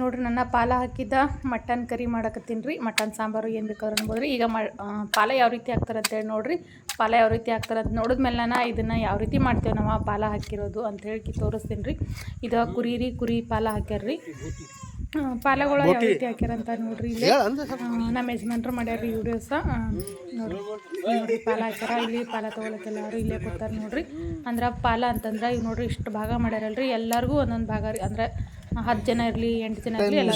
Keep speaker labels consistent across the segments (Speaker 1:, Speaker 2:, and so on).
Speaker 1: ನೋಡ್ರಿ ನನ್ನ ಪಾಲ ಹಾಕಿದ್ದ ಮಟನ್ ಕರಿ ಮಾಡಕತ್ತೀನಿ ರೀ. ಮಟನ್ ಸಾಂಬಾರು ಏನು ಬೇಕಾದ್ರೂ ಅನ್ಬೋದು ರೀ ಈಗ ಮ ಪಾಲ ಯಾವ ರೀತಿ ಹಾಕ್ತಾರೆ ಅಂತೇಳಿ ನೋಡ್ರಿ. ಪಾಲ ಯಾವ ರೀತಿ ಹಾಕ್ತಾರೆ ಅಂತ ನೋಡಿದ್ಮೇಲೆ ನಾನು ಇದನ್ನು ಯಾವ ರೀತಿ ಮಾಡ್ತೇವೆ ನಾವು ಪಾಲ ಹಾಕಿರೋದು ಅಂತ ಹೇಳಿ ತೋರಿಸ್ತೀನಿ ರೀ. ಇದು ಕುರಿ ರೀ ಕುರಿ ಪಾಲ ಹಾಕ್ಯಾರ್ರಿ ಪಾಲಗಳು ಯಾವ ರೀತಿ ಹಾಕ್ಯಾರಂತ ನೋಡ್ರಿ ಇಲ್ಲಿ. ನಮ್ಮ ಯಜಮಾನ್ರು ಮಾಡ್ಯಾರ ವಿಡಿಯೋಸ ನೋಡ್ರಿ. ನೋಡ್ರಿ ಪಾಲ ಹಾಕ್ಯಾರ ಇಲ್ಲಿ ಪಾಲ ತೊಗೊಳಕ್ಕೆ ಎಲ್ಲರೂ ಇಲ್ಲೇ ಕೊಡ್ತಾರೆ ನೋಡ್ರಿ. ಅಂದ್ರೆ ಪಾಲ ಅಂತಂದ್ರೆ ಈಗ ನೋಡ್ರಿ ಇಷ್ಟು ಭಾಗ ಮಾಡ್ಯಾರಲ್ರಿ. ಎಲ್ಲರಿಗೂ ಒಂದೊಂದು ಭಾಗ ರೀ. ಅಂದ್ರೆ ಹತ್ತು ಜನ ಇರಲಿ ಎಂಟು ಜನ ಇರಲಿ ಎಲ್ಲ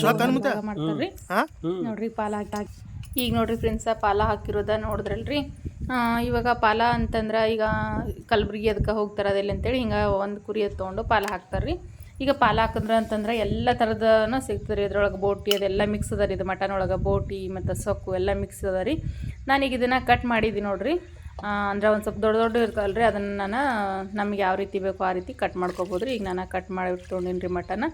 Speaker 1: ಮಾಡ್ತಾರ್ರಿ. ನೋಡ್ರಿ ಪಾಲ ಹಾಕಿ ಈಗ ನೋಡ್ರಿ ಫ್ರೆಂಡ್ಸ ಪಾಲ ಹಾಕಿರೋದ ನೋಡಿದ್ರಲ್ರಿ. ಆ, ಇವಾಗ ಪಾಲ ಅಂತಂದ್ರೆ ಈಗ ಕಲಬುರ್ಗಿ ಅದಕ್ಕೆ ಹೋಗ್ತಾರೆ ಅದೆಲ್ಲ ಅಂತೇಳಿ ಹಿಂಗೆ ಒಂದು ಕುರಿ ಅದು ತೊಗೊಂಡು ಪಾಲ ಹಾಕ್ತಾರ್ರಿ. ಈಗ ಪಾಲ ಹಾಕಿದ್ರೆ ಅಂತಂದ್ರೆ ಎಲ್ಲ ಥರದನ ಸಿಗ್ತದೆ ರೀ ಅದ್ರೊಳಗೆ ಬೋಟಿ ಅದೆಲ್ಲ ಮಿಕ್ಸ್ ಅದ ರೀ. ಇದು ಮಟನ್ ಒಳಗೆ ಬೋಟಿ ಮತ್ತು ಸೊಕ್ಕು ಎಲ್ಲ ಮಿಕ್ಸ್ ಅದ ರೀ. ನಾನೀಗ ಇದನ್ನು ಕಟ್ ಮಾಡಿದ್ದೀನಿ ನೋಡ್ರಿ. ಅಂದ್ರೆ ಒಂದು ಸ್ವಲ್ಪ ದೊಡ್ಡ ದೊಡ್ಡ ಇರ್ತಲ್ಲ ರೀ ಅದನ್ನು ನಾನು ನಮ್ಗೆ ಯಾವ ರೀತಿ ಬೇಕೋ ಆ ರೀತಿ ಕಟ್ ಮಾಡ್ಕೊಬೋದು ರೀ ಈಗ ನಾನು ಕಟ್ ಮಾಡಿ ರೀ ಮಟನ.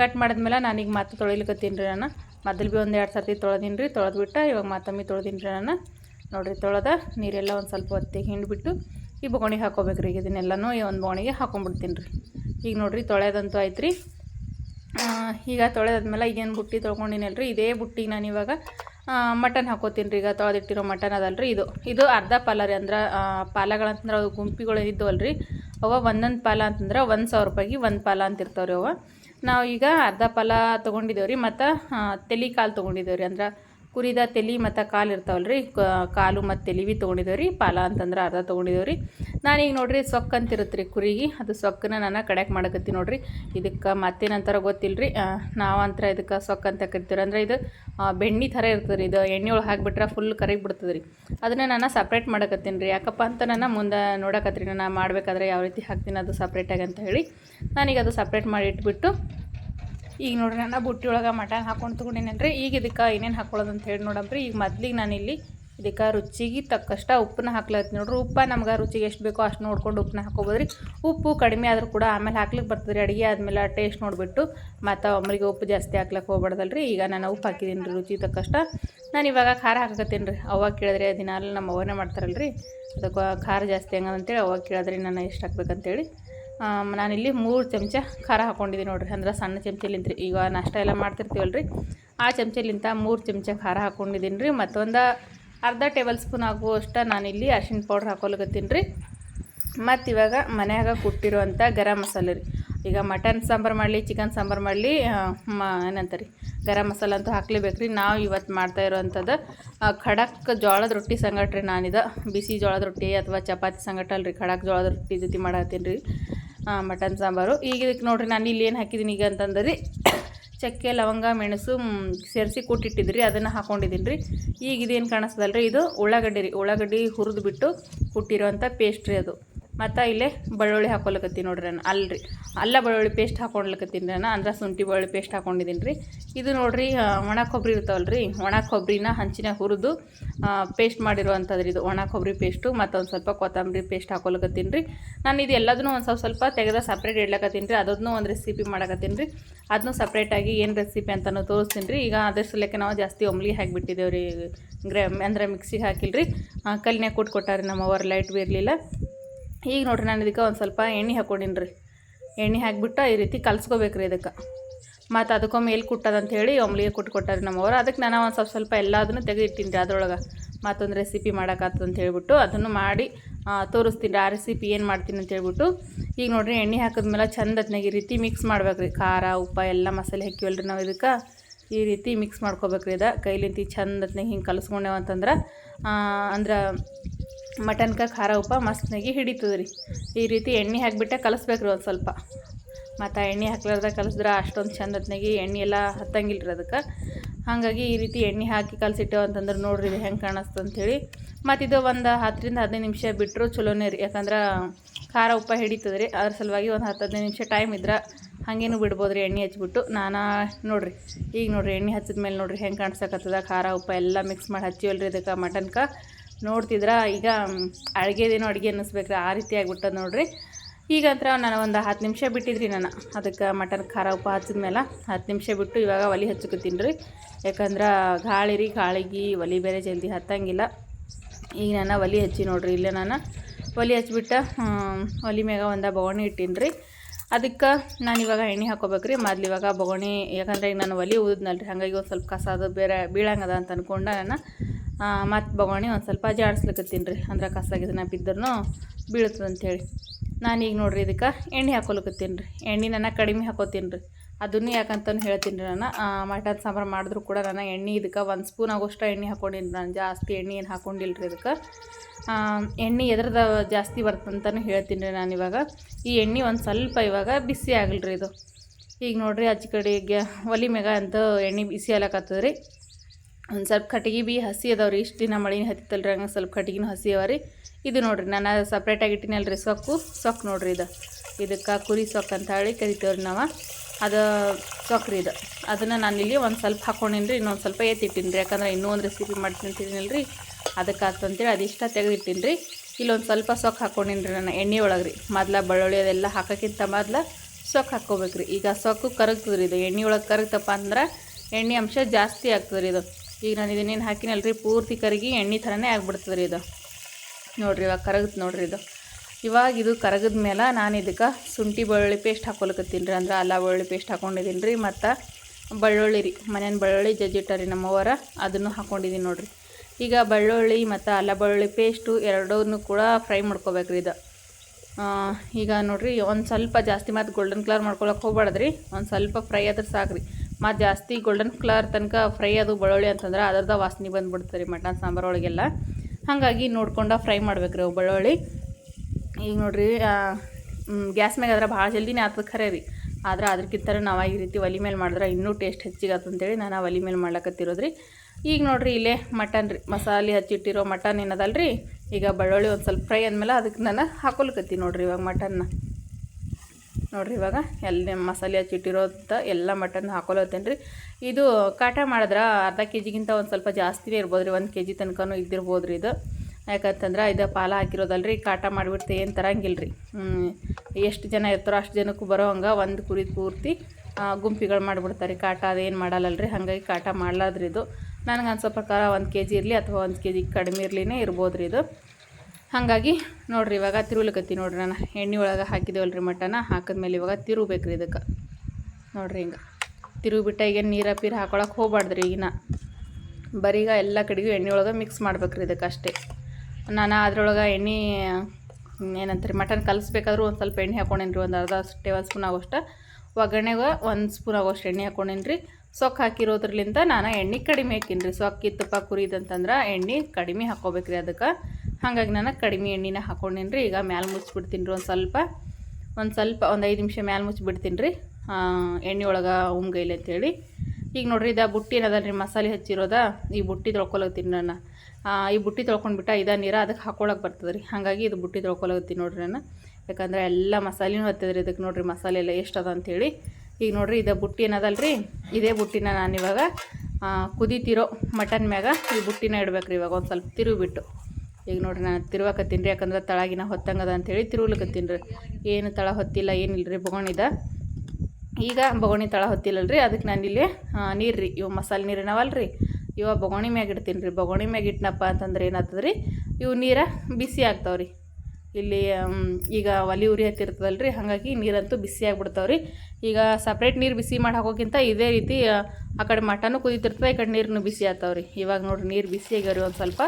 Speaker 1: ಕಟ್ ಮಾಡಿದ್ಮೇಲೆ ನಾನೀಗ ಮತ್ತೆ ತೊಳಿಲಿಕತ್ತೀನಿ ರೀ ನಾನು. ಮೊದಲು ಭೀ ಒಂದು ಎರಡು ಸರ್ತಿ ತೊಳೆದೀನಿ ರೀ ತೊಳೆದ್ಬಿಟ್ಟು ಇವಾಗ ಮತ್ತೊಮ್ಮೆ ತೊಳೆದೀನಿ ರೀ ನಾನು. ನೋಡಿರಿ ತೊಳೆದ, ನೀರೆಲ್ಲ ಒಂದು ಸ್ವಲ್ಪ ಹೊತ್ತಿಗೆ ಹಿಂಡ್ಬಿಟ್ಟು ಈ ಬೊಗಣಿಗೆ ಹಾಕೋಬೇಕು ರೀ ಇದನ್ನೆಲ್ಲನೂ ಈ ಒಂದು ಬೊಗಣಿಗೆ ಹಾಕೊಂಡ್ಬಿಡ್ತೀನಿ ರೀ ಈಗ ನೋಡಿರಿ ತೊಳೆದಂತೂ ಆಯ್ತು ರೀ ಈಗ ತೊಳೆದಾದ್ಮೇಲೆ ಈಗೇನು ಬುಟ್ಟಿ ತೊಳ್ಕೊಂಡಿನಲ್ರಿ, ಇದೇ ಬುಟ್ಟಿಗೆ ನಾನು ಇವಾಗ ಮಟನ್ ಹಾಕೋತೀನಿ ರೀ. ಈಗ ತೊಳೆದಿಟ್ಟಿರೋ ಮಟನ್ ಅದಲ್ರಿ ಇದು. ಇದು ಅರ್ಧ ಪಾಲ ರೀ ಅಂದ್ರೆ ಪಾಲಗಳಂತಂದ್ರೆ ಅವು ಗುಂಪಿಗಳು ಇದ್ದವಲ್ಲ ರೀ ಅವ ಒಂದೊಂದು ಪಾಲ ಅಂತಂದ್ರೆ ಒಂದು ಸಾವಿರ ರೂಪಾಯಿಗೆ ಒಂದು ಪಾಲ ಅಂತ ಇರ್ತಾವ್ರಿ ರೀ ಅವ. ನಾವು ಈಗ ಅರ್ಧ ಪಾಲ ತೊಗೊಂಡಿದ್ದೇವೆ ರೀ ಮತ್ತು ತಲೆ ಕಾಲು ತೊಗೊಂಡಿದ್ದೇವೆ ರೀ ಅಂದ್ರೆ ಕುರಿದ ತೆಲಿ ಮತ್ತು ಕಾಲು ಇರ್ತಾವಲ್ಲ ಕಾಲು ಮತ್ತು ತಲೆವಿ ತೊಗೊಂಡಿದ್ದೇವೆ ರೀ ಪಾಲ ಅಂತಂದ್ರೆ ಅರ್ಧ ತೊಗೊಂಡಿದ್ದೇವೆ ರೀ ನಾನೀಗ ನೋಡಿರಿ ಸೊಕ್ಕ ಅಂತ ಇರುತ್ತೆ ರೀ ಕುರಿಗೆ, ಅದು ಸೊಕ್ಕನ್ನ ನಾನು ಕಡೆಕ್ ಮಾಡಕತ್ತೀನಿ ನೋಡಿರಿ. ಇದಕ್ಕೆ ಮತ್ತೇನಂತಾರ ಗೊತ್ತಿಲ್ಲ ರೀ ನಾವಂತರ ಇದಕ್ಕೆ ಸೊಕ್ಕ ಅಂತ ಕರಿತೀವಿ ಅಂದ್ರೆ ಇದು ಬೆಣ್ಣೆ ಥರ ಇರ್ತದೆ ರೀ ಇದು ಎಣ್ಣೆ ಒಳಗೆ ಹಾಕಿಬಿಟ್ರೆ ಫುಲ್ ಕರಗಿ ಬಿಡ್ತದೆ ರೀ ಅದನ್ನು ನಾನು ಸಪ್ರೇಟ್ ಮಾಡಕತ್ತೀನಿ ರೀ. ಯಾಕಪ್ಪ ಅಂತ ನಾನು ಮುಂದೆ ನೋಡಕತ್ತೀನಿ, ನಾನು ಮಾಡಬೇಕಾದ್ರೆ ಯಾವ ರೀತಿ ಹಾಕ್ತೀನಿ ಅದು ಸಪ್ರೇಟಾಗಿ ಅಂತ ಹೇಳಿ ನಾನೀಗ ಅದು ಸಪ್ರೇಟ್ ಮಾಡಿ ಇಟ್ಬಿಟ್ಟು ಈಗ ನೋಡ್ರಿ ನಾನು ಬುಟ್ಟಿ ಒಳಗೆ ಮಟನ್ ಹಾಕೊಂಡು ತೊಗೊಂಡೇನೇನ್ರಿ. ಈಗ ಇದಕ್ಕೆ ಏನೇನು ಹಾಕೊಳ್ಳೋದು ಅಂತ ಹೇಳಿ ನೋಡಂಬ್ರಿ. ಈಗ ಮೊದ್ಲಿಗೆ ನಾನಿಲ್ಲಿ ಇದಕ್ಕೆ ರುಚಿಗೆ ತಕ್ಕಷ್ಟ ಉಪ್ಪನ್ನ ಹಾಕ್ಲತ್ತೀನಿ ನೋಡ್ರಿ. ಉಪ್ಪ ನಮ್ಗೆ ರುಚಿಗೆ ಎಷ್ಟು ಬೇಕೋ ಅಷ್ಟು ನೋಡ್ಕೊಂಡು ಉಪ್ಪನ್ನ ಹಾಕೋಬೋದ್ರಿ. ಉಪ್ಪು ಕಡಿಮೆ ಆದರೂ ಕೂಡ ಆಮೇಲೆ ಹಾಕ್ಲಿಕ್ಕೆ ಬರ್ತದೆ ರೀ ಅಡುಗೆ ಆದಮೇಲೆ ಟೇಸ್ಟ್ ನೋಡಿಬಿಟ್ಟು ಮತ್ತು ಒಮ್ಮರಿಗೆ ಉಪ್ಪು ಜಾಸ್ತಿ ಹಾಕ್ಲಕ್ಕೆ ಹೋಗ್ಬಾರ್ದಲ್ರಿ. ಈಗ ನಾನು ಉಪ್ಪು ಹಾಕಿದ್ದೀನಿ ರೀ ರುಚಿಗೆ ತಕ್ಕಷ್ಟ. ನಾನು ಇವಾಗ ಖಾರ ಹಾಕಕತ್ತೀನಿ ರೀ ಅವಾಗ ಕೇಳಿದ್ರೆ ದಿನಾಲು ನಮ್ಮ ಅವನೇ ಮಾಡ್ತಾರಲ್ರಿ. ಅದಕ್ಕೆ ಖಾರ ಜಾಸ್ತಿ ಹಂಗಂತೇಳಿ ಅವಾಗ ಕೇಳಿದ್ರಿ ನಾನು ಎಷ್ಟು ಹಾಕ್ಬೇಕಂತೇಳಿ ನಾನಿಲ್ಲಿ ಮೂರು ಚಮಚ ಖಾರ ಹಾಕ್ಕೊಂಡಿದ್ದೀನಿ ನೋಡಿರಿ. ಅಂದ್ರೆ ಸಣ್ಣ ಚಮಚಲಿಂತ ಈಗ ನಾಷ್ಟ ಎಲ್ಲ ಮಾಡ್ತಿರ್ತೀವಲ್ಲ ರೀ ಆ ಚಮಚಲಿಂತ ಮೂರು ಚಮಚ ಖಾರ ಹಾಕ್ಕೊಂಡಿದ್ದೀನಿ ರೀ. ಮತ್ತೊಂದು ಅರ್ಧ ಟೇಬಲ್ ಸ್ಪೂನ್ ಆಗುವಷ್ಟು ನಾನಿಲ್ಲಿ ಅರ್ಶಿಣ ಪೌಡ್ರ್ ಹಾಕೊಳಕತ್ತೀನಿ ರೀ. ಮತ್ತು ಇವಾಗ ಮನ್ಯಾಗ ಕುಟ್ಟಿರುವಂಥ ಗರಂ ಮಸಾಲೆ ರೀ. ಈಗ ಮಟನ್ ಸಾಂಬಾರು ಮಾಡಲಿ, ಚಿಕನ್ ಸಾಂಬಾರು ಮಾಡಲಿ ಮ, ಏನಂತಾರೆ, ಗರಂ ಮಸಾಲೆ ಅಂತೂ ಹಾಕ್ಲೇಬೇಕು ರೀ ನಾವು ಇವತ್ತು ಮಾಡ್ತಾ ಇರೋವಂಥದ್ದು ಖಡಕ್ ಜೋಳದ ರೊಟ್ಟಿ ಸಂಗಟ್ರಿ ನಾನಿದ. ಬಿಸಿ ಜೋಳದ ರೊಟ್ಟಿ ಅಥವಾ ಚಪಾತಿ ಸಂಗಟ ಅಲ್ರಿ. ಖಡಕ್ ಜೋಳದ ರೊಟ್ಟಿ ಜೊತೆ ಮಾಡತ್ತೀನಿ ರೀ. ಮಟನ್ ಸಾಂಬಾರು. ಈಗ ಇದಕ್ಕೆ ನೋಡಿರಿ ನಾನು ಇಲ್ಲಿ ಏನು ಹಾಕಿದ್ದೀನಿ ಈಗ ಅಂತಂದ್ರೆ, ಚಕ್ಕೆ, ಲವಂಗ, ಮೆಣಸು ಸೇರಿಸಿ ಕುಟ್ಟಿಟ್ಟಿದ್ರಿ, ಅದನ್ನು ಹಾಕೊಂಡಿದ್ದೀನಿ ರೀ ಈಗ ಇದೇನು ಕಾಣಿಸ್ತದಲ್ಲ ರೀ ಇದು ಉಳ್ಳಾಗಡ್ಡಿ ರೀ. ಉಳ್ಳಾಗಡ್ಡಿ ಹುರಿದು ಬಿಟ್ಟು ಪೇಸ್ಟ್ ರೀ ಅದು. ಮತ್ತು ಇಲ್ಲೇ ಬೆಳ್ಳುಳ್ಳಿ ಹಾಕೊಳ್ಳಕತ್ತೀನಿ ನೋಡ್ರಿ ನಾನು. ಅಲ್ರಿ. ಅಲ್ಲ ಬೆಳ್ಳುಳ್ಳಿ ಪೇಸ್ಟ್ ಹಾಕೊಳ್ಲಕತ್ತೀನಿ ನಾನು. ಅಂದ್ರೆ ಶುಂಠಿ ಬೆಳ್ಳುಳ್ಳಿ ಪೇಸ್ಟ್ ಹಾಕೊಂಡಿದ್ದೀನಿ ರೀ. ಇದು ನೋಡ್ರಿ ಒಣ ಕೊಬ್ಬರಿ ಇರ್ತಾವಲ್ಲ ರೀ ಒಣ ಕೊಬ್ಬರಿನ ಹಂಚಿನ ಹುರಿದು ಪೇಸ್ಟ್ ಮಾಡಿರುವಂಥದ್ದು ರೀ ಇದು. ಒಣ ಕೊಬ್ಬರಿ ಪೇಸ್ಟು ಮತ್ತು ಒಂದು ಸ್ವಲ್ಪ ಕೊತ್ತಂಬರಿ ಪೇಸ್ಟ್ ಹಾಕೊಳ್ಳಕತ್ತೀನಿ ರೀ. ನಾನು ಇದು ಎಲ್ಲದನ್ನೂ ಒಂದು ಸ್ವಲ್ಪ ಸ್ವಲ್ಪ ತೆಗೆದ ಸಪ್ರೇಟ್ ಇಡ್ಲಕತ್ತೀನಿ ರೀ. ಅದನ್ನು ಒಂದು ರೆಸಿಪಿ ಮಾಡಕತ್ತೀನಿ ರೀ. ಅದನ್ನು ಸಪ್ರೇಟಾಗಿ ಏನು ರೆಸಿಪಿ ಅಂತಲೂ ತೋರಿಸ್ತೀನಿ ರೀ. ಈಗ ಅದ್ರ ಸಲಕ್ಕೆ ನಾವು ಜಾಸ್ತಿ ಒಮ್ಲಿಗೆ ಹಾಕಿಬಿಟ್ಟಿದ್ದೇವೆ ರೀ ಗ್ರೇ ಅಂದರೆ ಮಿಕ್ಸಿಗೆ ಹಾಕಿಲ್ಲ ರೀ ಕಲ್ಲಿನ ಕೊಟ್ಟು ಕೊಟ್ಟಾರೆ ನಮ್ಮ ಅವರ್ ಲೈಟ್ ಬಿ ಇರಲಿಲ್ಲ. ಈಗ ನೋಡ್ರಿ ನಾನು ಇದಕ್ಕೆ ಒಂದು ಸ್ವಲ್ಪ ಎಣ್ಣೆ ಹಾಕ್ಕೊಂಡಿನಿ ರೀ. ಎಣ್ಣೆ ಹಾಕಿಬಿಟ್ಟು ಈ ರೀತಿ ಕಲ್ಸ್ಕೋಬೇಕು ರೀ ಇದಕ್ಕೆ. ಮತ್ತು ಅದಕ್ಕೊಮ್ಮೆ ಎಲ್ಲಿ ಕುಟ್ಟದಂತ ಹೇಳಿ ಒಮ್ಲಿಗೆ ಕೊಟ್ಟು ಕೊಟ್ಟಾರೆ ನಮ್ಮವರು ಅದಕ್ಕೆ ನಾನು ಒಂದು ಸ್ವಲ್ಪ ಸ್ವಲ್ಪ ಎಲ್ಲದನ್ನು ತೆಗೆದಿಟ್ಟಿನಿ ರೀ ಅದ್ರೊಳಗೆ. ಮತ್ತೊಂದು ರೆಸಿಪಿ ಮಾಡೋಕ್ಕಾಗ್ತದೆ ಅಂತ ಹೇಳ್ಬಿಟ್ಟು ಅದನ್ನು ಮಾಡಿ ತೋರಿಸ್ತೀನಿ ಆ ರೆಸಿಪಿ ಏನು ಮಾಡ್ತೀನಿ ಅಂತ ಹೇಳ್ಬಿಟ್ಟು. ಈಗ ನೋಡಿರಿ ಎಣ್ಣೆ ಹಾಕಿದ್ಮೇಲೆ ಚಂದ ಈ ರೀತಿ ಮಿಕ್ಸ್ ಮಾಡ್ಬೇಕು ರೀ. ಖಾರ, ಉಪ್ಪ ಎಲ್ಲ ಮಸಾಲೆ ಹಾಕಿವಲ್ರಿ ನಾವು ಇದಕ್ಕೆ. ಈ ರೀತಿ ಮಿಕ್ಸ್ ಮಾಡ್ಕೋಬೇಕ್ರಿ ಇದು. ಕೈಲಿಂತಿ ಚಂದ ಹೊತ್ನಾಗ ಹಿಂಗೆ ಕಲಸ್ಕೊಂಡೇವಂತಂದ್ರೆ ಅಂದ್ರೆ ಮಟನ್ಗೆ ಖಾರ ಉಪ್ಪ ಮಸ್ತ್ನಾಗಿ ಹಿಡಿತದೆ ರೀ. ಈ ರೀತಿ ಎಣ್ಣೆ ಹಾಕಿಬಿಟ್ಟೆ ಕಲಿಸ್ಬೇಕ್ರಿ ಒಂದು ಸ್ವಲ್ಪ. ಮತ್ತು ಎಣ್ಣೆ ಹಾಕ್ಲಾರ್ದ ಕಲಿಸಿದ್ರೆ ಅಷ್ಟೊಂದು ಚಂದ ಹೊತ್ನಾಗಿ ಎಣ್ಣೆ ಎಲ್ಲ ಹತ್ತಂಗಿಲ್ಲ ರೀ ಅದಕ್ಕೆ. ಹಾಗಾಗಿ ಈ ರೀತಿ ಎಣ್ಣೆ ಹಾಕಿ ಕಲಸಿಟ್ಟೆವು ಅಂತಂದ್ರೆ ನೋಡ್ರಿ ಇದು ಹೆಂಗೆ ಕಾಣಿಸ್ತು ಅಂಥೇಳಿ ಮತ್ತು ಇದು ಒಂದು ಹತ್ತರಿಂದ ಹದಿನೈದು ನಿಮಿಷ ಬಿಟ್ಟರು ಚಲೋನೇ ರೀ. ಯಾಕಂದ್ರೆ ಖಾರ ಉಪ್ಪ ಹಿಡಿತದೆ ರೀ. ಅದ್ರ ಸಲುವಾಗಿ ಒಂದು ಹತ್ತು ಹದಿನೈದು ನಿಮಿಷ ಟೈಮ್ ಇದ್ರೆ ಹಾಗೇನು ಬಿಡ್ಬೋದು ರೀ ಎಣ್ಣೆ ಹಚ್ಚಿಬಿಟ್ಟು ನಾನು ನೋಡಿರಿ, ಈಗ ನೋಡಿರಿ ಎಣ್ಣೆ ಹಚ್ಚಿದ ಮೇಲೆ ನೋಡಿರಿ ಹೆಂಗೆ ಕಾಣಿಸಕತ್ತದ. ಖಾರ ಉಪ್ಪ ಎಲ್ಲ ಮಿಕ್ಸ್ ಮಾಡಿ ಹಚ್ಚಿವಲ್ರಿ ಇದಕ್ಕೆ ಮಟನ್ಗೆ ನೋಡ್ತಿದ್ರ? ಈಗ ಅಡುಗೆದೇನೋ ಅಡುಗೆ ಅನ್ನಿಸ್ಬೇಕು, ಆ ರೀತಿ ಆಗಿಬಿಟ್ಟದ ನೋಡ್ರಿ. ಈಗ ಹತ್ರ ನಾನು ಒಂದು ಹತ್ತು ನಿಮಿಷ ಬಿಟ್ಟಿದ್ರಿ ನಾನು. ಅದಕ್ಕೆ ಮಟನ್ ಖಾರ ಉಪ್ಪು ಹಚ್ಚಿದ್ಮೇಲೆ ಹತ್ತು ನಿಮಿಷ ಬಿಟ್ಟು ಇವಾಗ ಒಲೆ ಹಚ್ಚಕತ್ತೀನಿ ರೀ. ಯಾಕಂದ್ರೆ ಗಾಳಿ ರೀ ಗಾಳಿಗೆ ಒಲೆ ಬೇರೆ ಜಲ್ದಿ ಹತ್ತಂಗಿಲ್ಲ. ಈಗ ನಾನು ಒಲೆ ಹಚ್ಚಿ ನೋಡ್ರಿ, ಇಲ್ಲೇ ನಾನು ಒಲೆ ಹಚ್ಬಿಟ್ಟು ಒಲೆ ಮ್ಯಾಗ ಒಂದು ಬೊಗಣಿ ಇಟ್ಟೀನಿ ರೀ. ಅದಕ್ಕೆ ನಾನು ಇವಾಗ ಎಣ್ಣೆ ಹಾಕೋಬೇಕ್ರಿ ಮೊದ್ಲು ಇವಾಗ ಬೊಗಣಿ, ಯಾಕಂದ್ರೆ ಈಗ ನಾನು ಒಲಿ ಊದಿದ್ನಲ್ರಿ ಹಾಗಾಗಿ ಒಂದು ಸ್ವಲ್ಪ ಕಸ ಅದು ಬೇರೆ ಬೀಳಂಗದ ಅಂತ ಅಂದ್ಕೊಂಡು ನಾನು. ಮತ್ತು ಬೊಗಣಿ, ಒಂದು ಸ್ವಲ್ಪ ಜಾಡಿಸ್ಲಿಕ್ಕತ್ತೀನಿ ರೀ. ಅಂದ್ರೆ ಕಸ ಇದನ್ನ ಬಿದ್ದರೂ ಬೀಳ್ತದೆ ಅಂಥೇಳಿ ನಾನೀಗ ನೋಡ್ರಿ ಇದಕ್ಕೆ ಎಣ್ಣೆ ಹಾಕೊಲಕತ್ತೀನಿ ರೀ. ಎಣ್ಣೆ ನಾನು ಕಡಿಮೆ ಹಾಕೋತೀನಿ ರೀ. ಅದನ್ನು ಯಾಕಂತಂದು ಹೇಳ್ತೀನಿ ರೀ ನಾನು. ಮಟನ್ ಸಾಂಬಾರು ಮಾಡಿದ್ರು ಕೂಡ ನಾನು ಎಣ್ಣೆ ಇದಕ್ಕೆ ಒಂದು ಸ್ಪೂನ್ ಆಗೋಷ್ಟು ಎಣ್ಣೆ ಹಾಕೊಂಡಿನಿ ನಾನು. ಜಾಸ್ತಿ ಎಣ್ಣೆ ಏನು ಹಾಕೊಂಡಿಲ್ಲ ರೀ ಇದಕ್ಕೆ. ಎಣ್ಣೆ ಎದ್ರದ ಜಾಸ್ತಿ ಬರ್ತಂತನೂ ಹೇಳ್ತೀನಿ ರೀ ನಾನು ಇವಾಗ. ಈ ಎಣ್ಣೆ ಒಂದು ಸ್ವಲ್ಪ ಇವಾಗ ಬಿಸಿ ಆಗಲ್ರಿ ಇದು. ಈಗ ನೋಡ್ರಿ ಆಚೆ ಕಡೆಗೆ ಒಲಿ ಮ್ಯಾಗ ಅಂತ ಎಣ್ಣೆ ಬಿಸಿ ಆಗ್ಲಕತ್ತದ ರೀ ಒಂದು ಸ್ವಲ್ಪ ಕಟ್ಟಿಗೆ ಬಿ ಹಸಿ ಅದಾವ ರೀ ಇಷ್ಟು ದಿನ ಮಳೆ ಹತ್ತಿತ್ತಲ್ರಿ, ಹಂಗೆ ಸ್ವಲ್ಪ ಕಟ್ಟಿಗೆನೂ ಹಸಿ ಅವ ರೀ. ಇದು ನೋಡಿರಿ, ನಾನು ಸಪ್ರೇಟಾಗಿ ಇಟ್ಟಿನಲ್ರಿ ಸೊಕ್ಕು. ಸೊಕ್ಕು ನೋಡಿರಿ ಇದು. ಇದಕ್ಕೆ ಕುರಿ ಸೊಕ್ಕು ಅಂತ ಹೇಳಿ ಕರಿತೇವ್ರಿ ನಾವು. ಅದು ಸೊಕ್ಕು ರೀ ಇದು. ಅದನ್ನು ನಾನು ಇಲ್ಲಿ ಒಂದು ಸ್ವಲ್ಪ ಹಾಕೊಂಡಿನಿ ರೀ ಇನ್ನೊಂದು ಸ್ವಲ್ಪ ಎತ್ತಿಟ್ಟಿನಿ ರೀ ಯಾಕಂದ್ರೆ ಇನ್ನೂ ಒಂದು ರೆಸಿಪಿ ಮಾಡ್ತೀನಿ ರೀ ಅದಕ್ಕೆ ಅಂತೇಳಿ ಅದಿಷ್ಟ ತೆಗೆದಿಟ್ಟಿನಿ ರೀ ಇಲ್ಲೊಂದು ಸ್ವಲ್ಪ ಸೊಕ್ಕು ಹಾಕೊಂಡಿನಿ ರೀ ನಾನು ಎಣ್ಣೆ ಒಳಗೆ ರೀ. ಮೊದ್ಲು ಬೆಳ್ಳುಳ್ಳಿ ಅದೆಲ್ಲ ಹಾಕೋಕ್ಕಿಂತ ಮೊದ್ಲು ಸೊಕ್ಕು ಹಾಕ್ಕೋಬೇಕು ರೀ ಈಗ ಸೊಕ್ಕು ಕರಗ್ತದ್ರಿ ರೀ ಇದು. ಎಣ್ಣೆ ಒಳಗೆ ಕರಗ್ತಪ್ಪ ಅಂದ್ರೆ ಎಣ್ಣೆ ಅಂಶ ಜಾಸ್ತಿ ಆಗ್ತದೆ ರೀ ಇದು. ಈಗ ನಾನು ಇದನ್ನೇನು ಹಾಕಿನಲ್ಲ ರೀ ಪೂರ್ತಿ ಕರಗಿ ಎಣ್ಣೆ ಥರನೇ ಆಗ್ಬಿಡ್ತದೆ ರೀ ಇದು. ನೋಡಿರಿ ಇವಾಗ ಕರಗುತ್ತೆ ನೋಡಿರಿ ಇದು. ಇವಾಗ ಇದು ಕರಗದ ಮೇಲೆ ನಾನು ಇದಕ್ಕೆ ಶುಂಠಿ ಬೆಳ್ಳುಳ್ಳಿ ಪೇಸ್ಟ್ ಹಾಕೊಳಕತ್ತೀನಿ ರೀ. ಅಂದ್ರೆ ಅಲ್ಲ ಬೆಳ್ಳುಳ್ಳಿ ಪೇಸ್ಟ್ ಹಾಕೊಂಡಿದ್ದೀನಿ ರೀ ಮತ್ತು ಬೆಳ್ಳುಳ್ಳಿ ರೀ. ಮನೆಯ ಬೆಳ್ಳುಳ್ಳಿ ಜಜ್ಜಿಟ್ಟ ರೀ ನಮ್ಮವರ ಅದನ್ನು ಹಾಕ್ಕೊಂಡಿದ್ದೀನಿ ನೋಡಿರಿ. ಈಗ ಬೆಳ್ಳುಳ್ಳಿ ಮತ್ತು ಅಲ್ಲ ಬೆಳ್ಳುಳ್ಳಿ ಪೇಸ್ಟು ಎರಡನ್ನೂ ಕೂಡ ಫ್ರೈ ಮಾಡ್ಕೋಬೇಕು ರೀ ಇದು ಈಗ ನೋಡಿರಿ ಒಂದು ಸ್ವಲ್ಪ ಜಾಸ್ತಿ ಮತ್ತು ಗೋಲ್ಡನ್ ಕಲರ್ ಮಾಡ್ಕೊಳಕ್ಕೆ ಹೋಗ್ಬಾರ್ದ್ರಿ ಒಂದು ಸ್ವಲ್ಪ ಫ್ರೈ ಆದ್ರೆ ಸಾಕು ರೀ ಮತ್ತು ಜಾಸ್ತಿ ಗೋಲ್ಡನ್ ಕಲರ್ ತನಕ ಫ್ರೈ ಅದು ಬೆಳ್ಳುಳ್ಳಿ ಅಂತಂದ್ರೆ ಅದರದ ವಾಸನೆ ರೀ ಮಟನ್ ಸಾಂಬಾರು ಒಳಗೆಲ್ಲ. ಹಾಗಾಗಿ ನೋಡ್ಕೊಂಡು ಫ್ರೈ ಮಾಡ್ಬೇಕು ರೀ ಬೆಳ್ಳುಳ್ಳಿ. ಈಗ ನೋಡಿರಿ ಗ್ಯಾಸ್ ಮ್ಯಾಗ ಆದ್ರೆ ಭಾಳ ಜಲ್ದಿನೇ ಆತದ ಖರೆ ರೀ. ಆದ್ರೆ ಅದಕ್ಕಿಂತ ನಾವು ಈ ರೀತಿ ಒಲಿ ಮೇಲೆ ಮಾಡಿದ್ರೆ ಇನ್ನೂ ಟೇಸ್ಟ್ ಹೆಚ್ಚಿಗೆ ಅಂತೇಳಿ ನಾನು ಒಲಿ ಮೇಲೆ ಮಾಡ್ಲಕತ್ತಿರೋದು ರೀ. ಈಗ ನೋಡಿರಿ ಇಲ್ಲೇ ಮಟನ್ ರೀ, ಮಸಾಲೆ ಹಚ್ಚಿಟ್ಟಿರೋ ಮಟನ್ ಏನದಲ್ಲ ರೀ ಈಗ ಬೆಳ್ಳುಳ್ಳಿ ಒಂದು ಸ್ವಲ್ಪ ಫ್ರೈ ಅಂದಮೇಲೆ ಅದಕ್ಕೆ ನಾನು ಹಾಕೊಲ್ಕತ್ತೀನಿ ನೋಡಿರಿ ಇವಾಗ ಮಟನ್ನ ನೋಡಿರಿ ಇವಾಗ ಎಲ್ಲ ಮಸಾಲೆ ಹಚ್ಚಿಟ್ಟಿರೋಂಥ ಎಲ್ಲ ಮಟನ್ ಹಾಕೊಲತ್ತೇನೆ ರೀ ಇದು ಕಾಟ ಮಾಡಿದ್ರೆ ಅರ್ಧ ಕೆ ಜಿಗಿಂತ ಒಂದು ಸ್ವಲ್ಪ ಜಾಸ್ತಿನೇ ಇರ್ಬೋದು ರೀ ಒಂದು ಕೆ ಜಿ ತನಕನೂ ಇದ್ದಿರ್ಬೋದು ರೀ ಇದು. ಯಾಕಂತಂದ್ರೆ ಇದು ಪಾಲ ಹಾಕಿರೋದಲ್ರಿ, ಕಾಟ ಮಾಡಿಬಿಡ್ತು ಏನು ತರಂಗಿಲ್ಲ ರೀ ಎಷ್ಟು ಜನ ಇರ್ತಾರೋ ಅಷ್ಟು ಜನಕ್ಕೂ ಬರೋ ಹಂಗೆ ಒಂದು ಕುರಿ ಪೂರ್ತಿ ಗುಂಪಿಗಳು ಮಾಡಿಬಿಡ್ತಾರೆ. ಕಾಟ ಅದೇನು ಮಾಡಲ್ಲಲ್ರಿ, ಹಾಗಾಗಿ ಕಾಟ ಮಾಡಲಾರ್ದ್ರಿ ಇದು ನನಗೆ ಅನ್ಸೋ ಪ್ರಕಾರ ಒಂದು ಕೆ ಜಿ ಇರಲಿ ಅಥವಾ ಒಂದು ಕೆ ಜಿ ಕಡಿಮೆ ಇರಲಿನೇ ಇರ್ಬೋದು ರೀ ಇದು. ಹಾಗಾಗಿ ನೋಡಿರಿ ಇವಾಗ ತಿರುವಲಿಕತ್ತಿ ನೋಡ್ರಿ ನಾನು. ಎಣ್ಣೆ ಒಳಗೆ ಹಾಕಿದೇವಲ್ರಿ ಮಟನ. ಹಾಕಿದ್ಮೇಲೆ ಇವಾಗ ತಿರುಗ್ಬೇಕ್ರಿ ಇದಕ್ಕೆ. ನೋಡ್ರಿ ಹಿಂಗೆ. ತಿರುಗಿಬಿಟ್ಟ ಈಗ ನೀರು ಪೀರು ಹಾಕೊಳಕ್ಕೆ ಹೋಗ್ಬಾರ್ದ್ರಿ ಈಗಿನ. ಬರೀಗ ಎಲ್ಲ ಕಡೆಗೂ ಎಣ್ಣೆ ಒಳಗೆ ಮಿಕ್ಸ್ ಮಾಡ್ಬೇಕ್ರಿ ಇದಕ್ಕೆ ಅಷ್ಟೇ. ನಾನು ಅದ್ರೊಳಗೆ ಎಣ್ಣೆ, ಏನಂತಾರೆ, ಮಟನ್ ಕಲಿಸ್ಬೇಕಾದ್ರೂ ಒಂದು ಸ್ವಲ್ಪ ಎಣ್ಣೆ ಹಾಕೊಂಡೇನಿ ರೀ ಒಂದು ಅರ್ಧ ಟೇಬಲ್ ಸ್ಪೂನ್ ಆಗೋಷ್ಟು. ಒಗ್ಗರಣೆಗೆ ಒಂದು ಸ್ಪೂನ್ ಆಗೋಷ್ಟು ಎಣ್ಣೆ ಹಾಕೊಂಡೇನಿ ರೀ ಸೊಕ್ಕು ಹಾಕಿರೋದ್ರಲಿಂದ ನಾನು ಎಣ್ಣೆ ಕಡಿಮೆ ಹಾಕೀನಿ ರೀ ಸೊಕ್ಕಿ ತುಪ್ಪ ಕುರಿದಂತಂದ್ರೆ ಎಣ್ಣೆ ಕಡಿಮೆ ಹಾಕೋಬೇಕ್ರಿ ಅದಕ್ಕೆ. ಹಾಗಾಗಿ ನಾನು ಕಡಿಮೆ ಎಣ್ಣೆನ ಹಾಕೊಂಡೇನಿ ರೀ, ಈಗ ಮ್ಯಾಲೆ ಮುಚ್ಚಿಬಿಡ್ತೀನಿ ರೀ ಒಂದು ಸ್ವಲ್ಪ. ಒಂದು ಸ್ವಲ್ಪ, ಒಂದು ಐದು ನಿಮಿಷ ಮ್ಯಾಲೆ ಮುಚ್ಚಿಬಿಡ್ತೀನಿ ರೀ ಎಣ್ಣೆ ಒಳಗೆ ಉಮ್ಗೈಲೆ ಅಂತೇಳಿ. ಈಗ ನೋಡ್ರಿ ಇದು ಬುಟ್ಟಿ ಏನದಲ್ಲ ರೀ, ಮಸಾಲೆ ಹಚ್ಚಿರೋದ, ಈ ಬುಟ್ಟಿ ತೊಳ್ಕೊಳತ್ತೀನಿ ನಾನು. ಈ ಬುಟ್ಟಿ ತೊಳ್ಕೊಂಡ್ಬಿಟ್ಟು ಇದ ನೀರ ಅದಕ್ಕೆ ಹಾಕೊಳಕ್ಕೆ ಬರ್ತದೆ ರೀ, ಹಾಗಾಗಿ ಇದು ಬುಟ್ಟಿ ತೊಳ್ಕೊಳತ್ತೀನಿ ನೋಡ್ರಿ ನಾನು. ಯಾಕಂದ್ರೆ ಎಲ್ಲ ಮಸಾಲೆನೂ ಹತ್ತದ್ರಿ ಇದಕ್ಕೆ ನೋಡಿರಿ, ಮಸಾಲೆ ಎಲ್ಲ ಎಷ್ಟು ಅದ ಅಂಥೇಳಿ ಈಗ ನೋಡ್ರಿ ಇದು ಬುಟ್ಟಿ ಏನದಲ್ಲ ರೀ, ಇದೇ ಬುಟ್ಟಿನ ನಾನು ಇವಾಗ ಕುದಿತಿರೋ ಮಟನ್ ಮ್ಯಾಗ ಈ ಬುಟ್ಟಿನ ಇಡ್ಬೇಕು ರೀ ಇವಾಗ ಒಂದು ಸ್ವಲ್ಪ ತಿರುಗಿಬಿಟ್ಟು. ಈಗ ನೋಡ್ರಿ ನಾನು ತಿರುವಾಕತ್ತೀನಿ ರೀ ಯಾಕಂದ್ರೆ ತಳಗಿನ ಹೊತ್ತಂಗದ ಅಂಥೇಳಿ ತಿರುಗ್ಲಕತ್ತೀನಿ ರೀ ಏನು ತಳ ಹೊತ್ತಿಲ್ಲ ಏನಿಲ್ಲ ರೀ ಬೊಗಣಿದ ಈಗ ಬೊಗಣಿ ತಳ ಹೊತ್ತಿಲ್ಲಲ್ಲ ರೀ ಅದಕ್ಕೆ ನಾನು ಇಲ್ಲಿ ನೀರು ರೀ ಇವು ಮಸಾಲೆ ನೀರಿನವಲ್ಲ ರೀ ಇವ ಬೊಗಣಿ ಮ್ಯಾಗ ಇಡ್ತೀನಿ ರೀ ಬೊಗಣಿ ಮ್ಯಾಗ ಇಟ್ಟನಪ್ಪ ಅಂತಂದ್ರೆ ಏನಾಗ್ತದೆ ರೀ ಇವು ನೀರು ಬಿಸಿ ಆಗ್ತಾವೆ ರೀ ಇಲ್ಲಿ ಈಗ ಒಲಿ ಉರಿ ಹತ್ತಿರ್ತದಲ್ಲ ರೀ ಹಾಗಾಗಿ ನೀರಂತೂ ಬಿಸಿ ಆಗಿಬಿಡ್ತಾವ್ರಿ. ಈಗ ಸಪ್ರೇಟ್ ನೀರು ಬಿಸಿ ಮಾಡಿ ಹಾಕೋಕ್ಕಿಂತ ಇದೇ ರೀತಿ, ಆ ಕಡೆ ಮಟನೂ ಕುದೀತಿರ್ತದೆ, ಈ ಕಡೆ ನೀರನ್ನು ಬಿಸಿ ಆಗ್ತಾವೆ ರೀ ಇವಾಗ ನೋಡಿರಿ ನೀರು ಬಿಸಿ ಆಗ್ಯಾವ್ರಿ ಒಂದು ಸ್ವಲ್ಪ.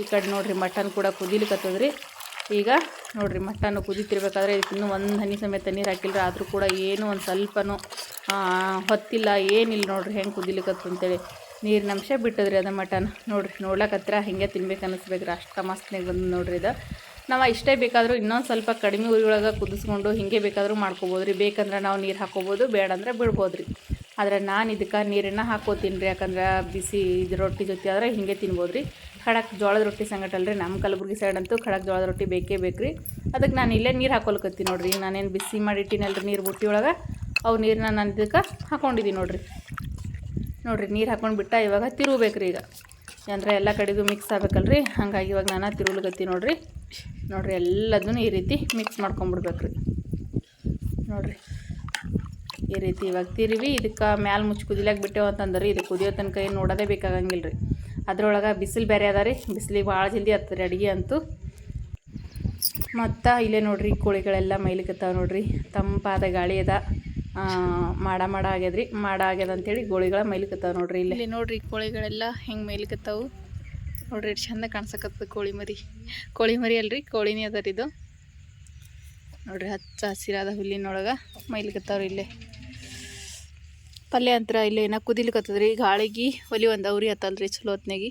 Speaker 1: ಈ ಕಡೆ ನೋಡಿರಿ ಮಟನ್ ಕೂಡ ಕುದಿಲಿಕ್ಕತ್ತದ್ರಿ ಈಗ ನೋಡಿರಿ ಮಟನ್ ಕುದಿತಿರ್ಬೇಕಾದ್ರೆ ಇನ್ನೂ ಒಂದು ಹನಿ ಸಮೇತ ನೀರು ಹಾಕಿಲ್ಲ ಆದರೂ ಕೂಡ ಏನು ಒಂದು ಸ್ವಲ್ಪನೂ ಹೊತ್ತಿಲ್ಲ, ಏನಿಲ್ಲ ನೋಡಿರಿ ಹೆಂಗೆ ಕುದಿಲಿಕ್ಕತ್ತು ಅಂತೇಳಿ. ನೀರಿನ ಅಂಶ ಬಿಟ್ಟದ್ರಿ ಅದು ಮಟನ್. ನೋಡಿರಿ ನೋಡ್ಲಕ್ಕತ್ರ ಹಿಂಗೆ ತಿನ್ಬೇಕು ಅನ್ನಿಸ್ಬೇಕ್ರಿ ಅಷ್ಟು ಮಸ್ತ್ನಾಗ ಬಂದು ನೋಡ್ರಿ ಇದು. ನಾವು ಇಷ್ಟೇ ಬೇಕಾದರೂ ಇನ್ನೊಂದು ಸ್ವಲ್ಪ ಕಡಿಮೆ ಉರಿಯೊಳಗೆ ಕುದಿಸ್ಕೊಂಡು ಹಿಂಗೆ ಬೇಕಾದರೂ ಮಾಡ್ಕೋಬೋದು ರೀ ಬೇಕಂದ್ರೆ ನಾವು ನೀರು ಹಾಕೋಬೋದು ಬೇಡ ಅಂದ್ರೆ ಬಿಡ್ಬೋದು ರೀ ಆದರೆ ನಾನು ಇದಕ್ಕೆ ನೀರನ್ನು ಹಾಕೋತೀನಿ ರೀ ಯಾಕಂದ್ರೆ ಬಿಸಿ ಇದು ರೊಟ್ಟಿ ಜೊತೆ ಆದರೆ ಹಿಂಗೆ ತಿನ್ಬೋದು ರೀ ಖಡಕ್ ಜೋಳದ ರೊಟ್ಟಿ ಸಂಗಟಲ್ಲ ರೀ ನಮ್ಮ ಕಲಬುರ್ಗಿ ಸೈಡ್ ಅಂತೂ ಖಡಕ್ ಜೋಳದ ರೊಟ್ಟಿ ಬೇಕೇ ಬೇಕು ರೀ ಅದಕ್ಕೆ ನಾನು ಇಲ್ಲೇ ನೀರು ಹಾಕೊಲ್ಕತ್ತೀನಿ ನೋಡಿರಿ. ನಾನೇನು ಬಿಸಿ ಮಾಡಿಟ್ಟಿನಲ್ರಿ ನೀರು ಬುಟ್ಟಿ ಒಳಗೆ. ಅವು ನೀರನ್ನ ನಾನು ಇದಕ್ಕೆ ಹಾಕೊಂಡಿದ್ದೀನಿ ನೋಡಿರಿ. ನೋಡಿರಿ, ನೀರು ಹಾಕೊಂಡು ಬಿಟ್ಟ ಇವಾಗ ತಿರುಗಬೇಕ್ರಿ ಈಗ. ಅಂದರೆ ಎಲ್ಲ ಕಡೆಗೂ ಮಿಕ್ಸ್ ಆಗ್ಬೇಕಲ್ರಿ. ಹಾಗಾಗಿ ಇವಾಗ ನಾನು ತಿರುಗ್ಲಕತ್ತಿ ನೋಡಿರಿ. ನೋಡಿರಿ, ಎಲ್ಲದನ್ನು ಈ ರೀತಿ ಮಿಕ್ಸ್ ಮಾಡ್ಕೊಂಬಿಡ್ಬೇಕು ರೀ ನೋಡಿರಿ, ಈ ರೀತಿ ಇವಾಗ ತಿರುವಿ. ಇದಕ್ಕೆ ಮ್ಯಾಲೆ ಮುಚ್ಚಿ ಕುದಿಲಾಕ ಬಿಟ್ಟೆವು ಅಂತಂದ್ರೆ ಇದು ಕುದಿಯೋ ತನಕ ಏನು ನೋಡೋದೇ ಬೇಕಾಗಂಗಿಲ್ಲ ರೀ ಅದ್ರೊಳಗೆ ಬಿಸಿಲು ಬೇರೆ ಅದ ರೀ. ಬಿಸಿಲಿಗೆ ಭಾಳ ಜಲ್ದಿ ರೀ ಅಡುಗೆ ಅಂತೂ. ಮತ್ತು ಇಲ್ಲೇ ನೋಡ್ರಿ ಕೋಳಿಗಳೆಲ್ಲ ಮೈಲಿಕತ್ತಾವ ನೋಡ್ರಿ. ತಂಪಾದ ಗಾಳಿ ಅದ. ಮಾಡ ಮಾಡ ಆಗ್ಯದ್ರಿ. ಮಾಡ ಆಗ್ಯದ ಅಂತೇಳಿ ಗೋಳಿಗಳ ಮೈಲಿಕತ್ತಾವ ನೋಡ್ರಿ ಇಲ್ಲಿ. ನೋಡ್ರಿ ಕೋಳಿಗಳೆಲ್ಲ ಹೆಂಗೆ ಮೈಲಿಕತ್ತಾವು. ನೋಡ್ರಿ ಎಷ್ಟು ಚಂದ ಕಾಣ್ಸಕತ್ತದ ಕೋಳಿ ಮರಿ. ಕೋಳಿ ಮರಿ ಅಲ್ರಿ, ಕೋಳಿನೇ ಅದ ಇದು. ನೋಡ್ರಿ ಹಚ್ಚ ಹಸಿರಾದ ಹುಲ್ಲಿನೊಳಗೆ ಮೈಲಿಕತ್ತಾವ್ರಿ ಇಲ್ಲೇ. ಪಲ್ಯ ಅಂತರ ಇಲ್ಲಿ ಏನ ಕುದಿಲಿಕತ್ತದ್ರಿ ಗಾಳಿಗೆ ಒಲಿ ಒಂದು ಅವ್ರಿ ಹತ್ತಲ್ರಿ ಚಲೋ ಹೊತ್ನಾಗಿ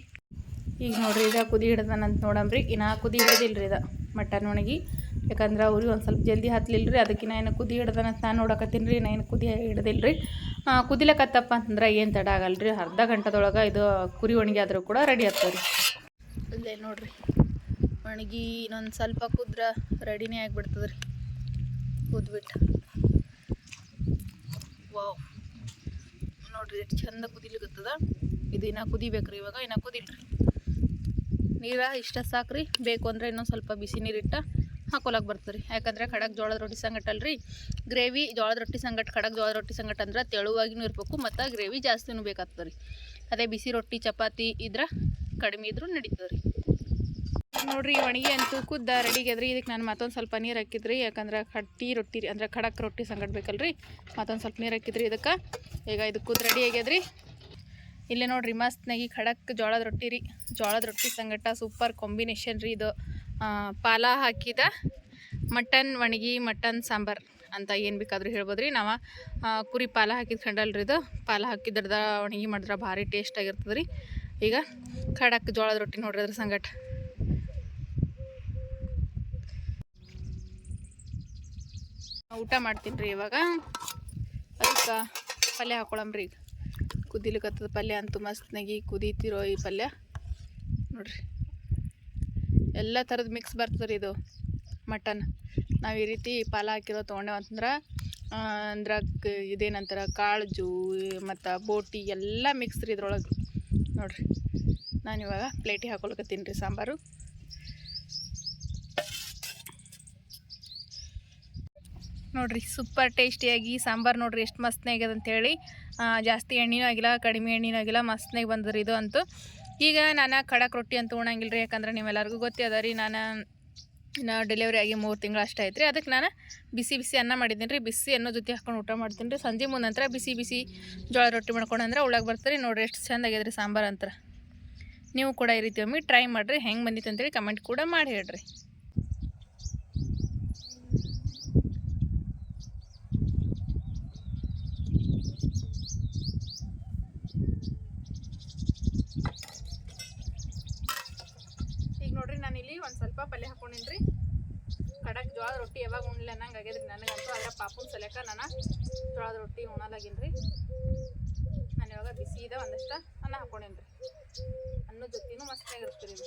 Speaker 1: ಈಗ ನೋಡ್ರಿ ಈಗ ಕುದಿ ಹಿಡ್ದಾನಂತ ನೋಡಂಬ್ರಿ ಇನ್ನ ಕುದಿ ಹಿಡ್ದಿಲ್ರಿ ಇದ ಮಟನ್ ಒಣಗಿ. ಯಾಕಂದ್ರೆ ಅವ್ರಿ ಒಂದು ಸ್ವಲ್ಪ ಜಲ್ದಿ ಹತ್ಲಿಲ್ರಿ. ಅದಕ್ಕಿನ್ನ ಏನು ಕುದಿ ಹಿಡ್ದಾನಂತ ನಾನು ನೋಡಕತ್ತೀನಿ ರೀ. ಏನು ಕುದಿ ಹಿಡ್ದಿಲ್ಲ ರೀ ಕುದಿಲಕತ್ತಪ್ಪ ಅಂತಂದ್ರೆ ಏನು ತಡ ಆಗಲ್ರಿ. ಅರ್ಧ ಗಂಟೆದೊಳಗೆ ಇದು ಕುರಿ ಒಣಗಿ ಆದರೂ ಕೂಡ ರೆಡಿ ಆಗ್ತದೆ ಇಲ್ಲೇ ನೋಡ್ರಿ. ಒಣಗಿ ಇನ್ನೊಂದು ಸ್ವಲ್ಪ ಕುದ್ರೆ ರೆಡಿನೇ ಆಗಿಬಿಡ್ತದ್ರಿ. ಕುದ್ಬಿಟ್ಟು. ವಾವ್. ನೋಡ್ರಿ, ಎಷ್ಟು ಚಂದ ಕುದಿಲಿಕತ್ತದ. ಇದು ಇನ್ನ ಕುದಿಬೇಕ್ರಿ ಇವಾಗ, ಇನ್ನ ಕುದಿಲ್ರಿ. ನೀರ ಇಷ್ಟ ಸಾಕ್ರಿ, ಬೇಕು ಅಂದರೆ ಇನ್ನೊಂದು ಸ್ವಲ್ಪ ಬಿಸಿ ನೀರಿಟ್ಟ ಹಾಕೊಲಕ್ಕೆ ಬರ್ತದೆ ಯಾಕಂದ್ರೆ ಖಡಕ್ ಜೋಳದ ರೊಟ್ಟಿ ಸಂಗಟ ಅಲ್ರಿ ಗ್ರೇವಿ ಜೋಳದ ರೊಟ್ಟಿ ಸಂಗಟ, ಖಡಕ್ ಜೋಳದ ರೊಟ್ಟಿ ಸಂಗಟ ಅಂದ್ರೆ ತೆಳುವಾಗಿನೂ ಇರ್ಬೇಕು ಮತ್ತು ಗ್ರೇವಿ ಜಾಸ್ತಿನೂ ಬೇಕಾಗ್ತದೆ ರೀ ಅದೇ ಬಿಸಿ ರೊಟ್ಟಿ, ಚಪಾತಿ ಇದ್ರೆ ಕಡಿಮೆ ಇದ್ರೂ ನಡೀತದೆ ರೀ ನೋಡ್ರಿ ಒಣಗಿ ಅಂತೂ ಕುದ್ದ ರೆಡಿಗೆದ್ರಿ ಇದಕ್ಕೆ ನಾನು ಮತ್ತೊಂದು ಸ್ವಲ್ಪ ನೀರು ಹಾಕಿದ್ರಿ. ಯಾಕಂದ್ರೆ ಕಟ್ಟಿ ರೊಟ್ಟಿ, ಅಂದ್ರೆ ಖಡಕ್ ರೊಟ್ಟಿ ಸಂಗಟ ಬೇಕಲ್ರಿ. ಮತ್ತೊಂದು ಸ್ವಲ್ಪ ನೀರು ಹಾಕಿದ್ರಿ ಇದಕ್ಕೆ. ಈಗ ಇದು ಕುದ್ ರೆಡಿ ಆಗ್ಯದ್ರಿ. ಇಲ್ಲೇ ನೋಡ್ರಿ ಮಸ್ತ್ನಾಗಿ ಖಡಕ್ ಜೋಳದ ರೊಟ್ಟಿ ರೀ. ಜೋಳದ ರೊಟ್ಟಿ ಸಂಗಟ ಸೂಪರ್ ಕಾಂಬಿನೇಷನ್ ರೀ ಇದು. ಪಾಲ ಹಾಕಿದ ಮಟನ್ ಒಣಗಿ ಮಟನ್ ಸಾಂಬಾರ್ ಅಂತ ಏನು ಬೇಕಾದ್ರೂ ಹೇಳ್ಬೋದು ರೀ ನಾವು ಕುರಿ ಪಾಲ ಹಾಕಿದ ಕಂಡಲ್ರಿ ಇದು. ಪಾಲ ಹಾಕಿದ್ರದ ಒಣಗಿ ಮಾಡಿದ್ರೆ ಭಾರಿ ಟೇಸ್ಟ್ ಆಗಿರ್ತದೆ ರೀ ಈಗ ಖಡಕ್ ಜೋಳದ ರೊಟ್ಟಿ ನೋಡ್ರಿ ಅದ್ರ ಸಂಗಟ. ಊಟ ಮಾಡ್ತೀನಿ ರೀ ಇವಾಗ. ಅದಕ್ಕೆ ಪಲ್ಯ ಹಾಕೊಳಮ್ರಿ ಈಗ. ಕುದಿಲಿಕತ್ತದ ಪಲ್ಯ ಅಂತೂ ಮಸ್ತ್ನಾಗಿ ಕುದೀತಿರೋ ಈ ಪಲ್ಯ. ನೋಡ್ರಿ. ಎಲ್ಲ ಥರದ ಮಿಕ್ಸ್ ಬರ್ತದೆ ರೀ ಇದು ಮಟನ್. ನಾವು ಈ ರೀತಿ ಪಾಲ ಹಾಕಿರೋ ತೊಗೊಂಡೇವು ಅಂತಂದ್ರೆ ಅಂದ್ರೆ ಕ- ಕಾಳಜು, ಮತ್ತು ಬೋಟಿ ಎಲ್ಲ ಮಿಕ್ಸ್ ರೀ ಇದ್ರೊಳಗೆ. ನೋಡ್ರಿ. ನಾನು ಇವಾಗ ಪ್ಲೇಟಿಗೆ ಹಾಕೊಳಕತ್ತೀನಿ ರೀ ಸಾಂಬಾರು. ನೋಡ್ರಿ ಸೂಪರ್ ಟೇಸ್ಟಿಯಾಗಿ ಸಾಂಬಾರು ನೋಡ್ರಿ, ಎಷ್ಟು ಮಸ್ತನೇ ಆಗ್ಯದ ಅಂಥೇಳಿ ಜಾಸ್ತಿ ಎಣ್ಣೆನೂ ಆಗಿಲ್ಲ, ಕಡಿಮೆ ಎಣ್ಣೆನೂ ಆಗಿಲ್ಲ ಮಸ್ತ್ನಾಗ ಬಂದ್ರಿ ಇದು ಅಂತೂ. ಈಗ ನಾನು ಖಡಕ್ ರೊಟ್ಟಿ ಅಂತ ಉಣಂಗಿಲ್ಲ ರೀ, ಯಾಕಂದ್ರೆ ನೀವೆಲ್ಲರಿಗೂ ಗೊತ್ತೇ ರೀ, ನಾನು, ನಾ ಡೆಲಿವರಿ ಆಗಿ ಮೂರು ತಿಂಗಳು ಅಷ್ಟೇ ಐತ್ರಿ ಅದಕ್ಕೆ ನಾನು ಬಿಸಿ ಬಿಸಿ ಅನ್ನ ಮಾಡಿದ್ದೀನಿ ರೀ, ಬಿಸಿ ಅನ್ನೋ ಜೊತೆ ಹಾಕೊಂಡು ಊಟ ಮಾಡ್ತೀನಿ ರೀ. ಸಂಜೆ ಮುಂದೆ ನಂತರ ಬಿಸಿ ಬಿಸಿ ಜೋಳ ರೊಟ್ಟಿ ಮಾಡ್ಕೊಂಡು ಅಂದ್ರೆ ಒಳಗೆ ಬರ್ತಾರೆ. ನೋಡ್ರಿ, ಎಷ್ಟು ಚೆಂದ ರೀ ಸಾಂಬಾರು ಅಂತ ನೀವು ಕೂಡ ಈ ರೀತಿ ಒಮ್ಮೆ ಟ್ರೈ ಮಾಡಿರಿ, ಹೆಂಗೆ ಬಂದಿತ್ತು ಅಂತೇಳಿ ಕಮೆಂಟ್ ಕೂಡ ಮಾಡಿ ಹೇಳ್ರಿ ಈಗ ನೋಡ್ರಿ ನಾನು ಇಲ್ಲಿ ಒಂದು ಸ್ವಲ್ಪ ಪಲ್ಯ ಹಾಕೊಂಡಿನಿ ರೀ ಕಡಕ್ ಜೋಳದ ರೊಟ್ಟಿ ಯಾವಾಗ ಉಣ್ಲಿಲ್ಲ ಅನ್ನಂಗೆ ಆಗ್ಯದ್ರಿ ನನಗಂತೂ ಅದ್ರ ಪಾಪುನ ಸಲಕ ನಾನು ಜೋಳದ ರೊಟ್ಟಿ ಉಣಲಾಗಿನ್ರಿ. ನಾನು ಇವಾಗ ಬಿಸಿ ಇದೆ ಒಂದಷ್ಟು ಅನ್ನ ಹಾಕೊಂಡೇನಿ ಅನ್ನ ಜೊತೆನೂ ಮಸ್ತಾಗಿರುತ್ತೆ ಇದು.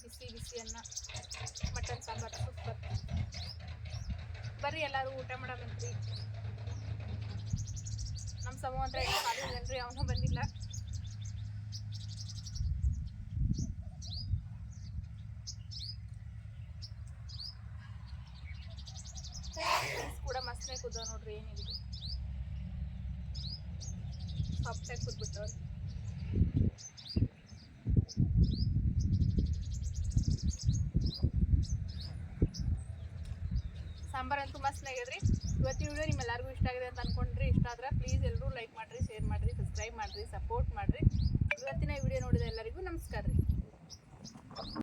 Speaker 1: ಬಿಸಿ ಬಿಸಿ ಅನ್ನ, ಮಟನ್ ಸಾಂಬಾರು ಸೂಪರ್. ಬರ್ರಿ ಎಲ್ಲರೂ ಊಟ ಮಾಡಬೇಕ್ರಿ ನಮ್ಮ ಸಮೂಹ ಅಂದ್ರೆ ಅವನು ಬಂದಿಲ್ಲ. ಕೂಡ ಮಸ್ತ್ನೇ ಕುದ ನೋಡ್ರಿ ಏನಿದೆ ಸಾಫ್ಟಾಗಿ ಕುದ್ಬಿಟ್ಟವ್ರಿ ಸಾಂಬಾರ್ ಅಂತೂ ಮಸ್ತ್ ಆಗ್ಯದ್ರಿ ಇವತ್ತಿನ ವಿಡಿಯೋ ನಿಮ್ಮೆಲ್ಲರಿಗೂ ಇಷ್ಟ ಆಗಿದೆ ಅಂತ ಅನ್ಕೊಂಡ್ರಿ. ಇಷ್ಟ ಆದ್ರೆ ಪ್ಲೀಸ್ ಎಲ್ಲರೂ ಲೈಕ್ ಮಾಡಿರಿ ಶೇರ್ ಮಾಡಿರಿ ಸಬ್ಸ್ಕ್ರೈಬ್ ಮಾಡಿರಿ ಸಪೋರ್ಟ್ ಮಾಡಿರಿ. ಇವತ್ತಿನ ವಿಡಿಯೋ ನೋಡಿದ ಎಲ್ಲರಿಗೂ ನಮಸ್ಕಾರ ರೀ.